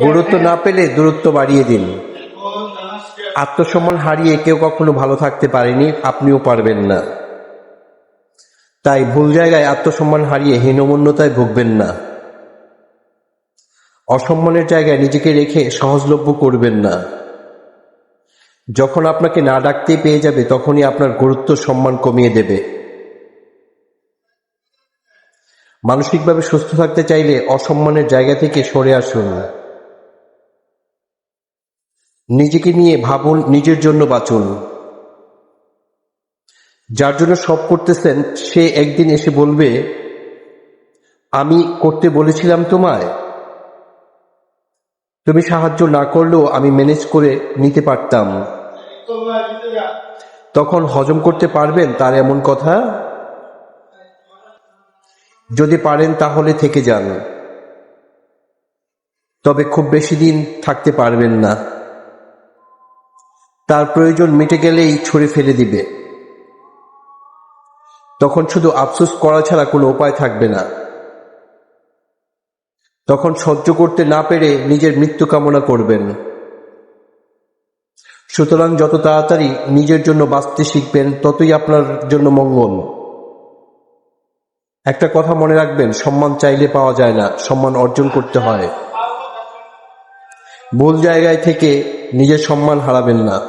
গুরুত্ব না পেলে দূরত্ব বাড়িয়ে দিন। আত্মসম্মান হারিয়ে কেউ কখনো ভালো থাকতে পারেনি, আপনিও পারবেন না। তাই ভুল জায়গায় আত্মসম্মান হারিয়ে হীনমন্যতায় ভুগবেন না। অসম্মানের জায়গায় নিজেকে রেখে সহজলভ্য করবেন না। যখন আপনাকে না ডাকতে পেয়ে যাবে, তখনই আপনার গুরুত্ব সম্মান কমিয়ে দেবে। মানসিকভাবে সুস্থ থাকতে চাইলে অসম্মানের জায়গা থেকে সরে আসুন। নিজেকে নিয়ে ভাবুন নিজের জন্য বাঁচুন। যার জন্য সব করতেছেন সে একদিন এসে বলবে আমি করতে বলেছিলাম তোমায়। তুমি সাহায্য না করলেও আমি ম্যানেজ করে নিতে পারতাম। তখন হজম করতে পারবেন তার এমন কথা? যদি পারেন তাহলে থেকে যান। তবে খুব বেশি দিন থাকতে পারবেন না। তার প্রয়োজন মিটে গেলেই ছড়ে ফেলে দিবে। তখন শুধু আফসোস করা ছাড়া কোনো উপায় থাকবে না। তখন সহ্য করতে না পেরে নিজের মৃত্যু কামনা করবেন। সুতরাং যত তাড়াতাড়ি নিজের জন্য বাঁচতে শিখবেন, ততই আপনার জন্য মঙ্গল। একটা কথা মনে রাখবেন, সম্মান চাইলে পাওয়া যায় না, সম্মান অর্জন করতে হয়। ভুল জায়গায় থেকে নিজের সম্মান হারাবেন না।